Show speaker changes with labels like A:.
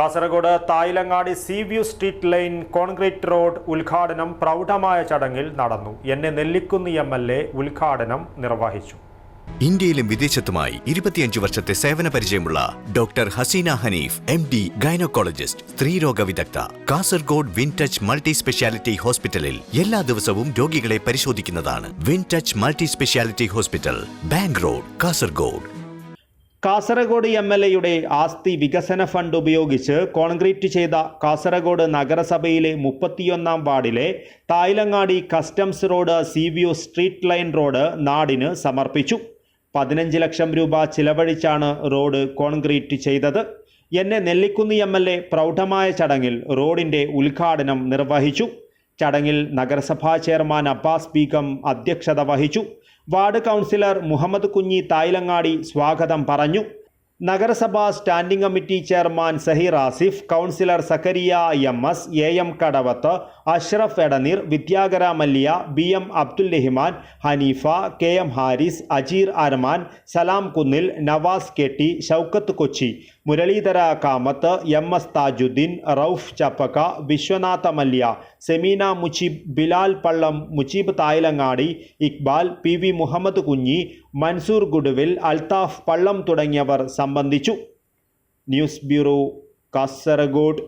A: Kasaragod Thayalangadi sea view street line concrete road ഉദ്ഘാടനം പ്രൗഢമായ ചടങ്ങിൽ നടന്നു. എന്നെ നെല്ലിക്കുന്ന് എം എൽ എ ഉദ്ഘാടനം നിർവഹിച്ചു.
B: ഇന്ത്യയിലും വിദേശത്തുമായി ഇരുപത്തിയഞ്ച് വർഷത്തെ സേവന പരിചയമുള്ള doctor Haseena Hanif M D gynaecologist സ്ത്രീരോഗ വിദഗ്ധ Kasaragod win touch multi speciality ഹോസ്പിറ്റലിൽ എല്ലാ ദിവസവും രോഗികളെ പരിശോധിക്കുന്നതാണ് win touch multi speciality hospital bank road Kasaragod.
A: Kasaragod M L എയുടെ ആസ്തി വികസന ഫണ്ട് ഉപയോഗിച്ച് കോൺക്രീറ്റ് ചെയ്ത കാസർഗോഡ് നഗരസഭയിലെ മുപ്പത്തിയൊന്നാം വാർഡിലെ Thayalangadi customs road sea view street line road നാടിന് സമർപ്പിച്ചു. പതിനഞ്ച് ലക്ഷം രൂപ ചിലവഴിച്ചാണ് റോഡ് കോൺക്രീറ്റ് ചെയ്തത്. എന്നെ നെല്ലിക്കുന്ന് എം എൽ എ പ്രൗഢമായ ചടങ്ങിൽ റോഡിന്റെ ഉദ്ഘാടനം നിർവഹിച്ചു. ചടങ്ങിൽ നഗരസഭാ ചെയർമാൻ അബ്ബാസ് ബീഗം അധ്യക്ഷത വഹിച്ചു. വാർഡ് കൗൺസിലർ മുഹമ്മദ് കുഞ്ഞി തായിലങ്ങാടി സ്വാഗതം പറഞ്ഞു. നഗരസഭാ standing committee chairman Saheer Asif councillor Zakariya M S A M Kadavath Ashraf Edneer Vidyakara Malliya B M Abdul Rahiman Haneefa K M Haris Ajeer Arman Salam Kunnil Navas K T Shoukath Kochi Muraleedhara Kamath M S Thajuddeen Rauf Chappakka Vishwanatha Mallya Semeena Mujeeb Bilal Pallam Mujeeb Thayalangadi Iqbal P V Muhammad Kunhi Mansoor Guduvil Althaf Pallam തുടങ്ങിയവർ സംബന്ധിച്ചു. News bureau Kasaragod.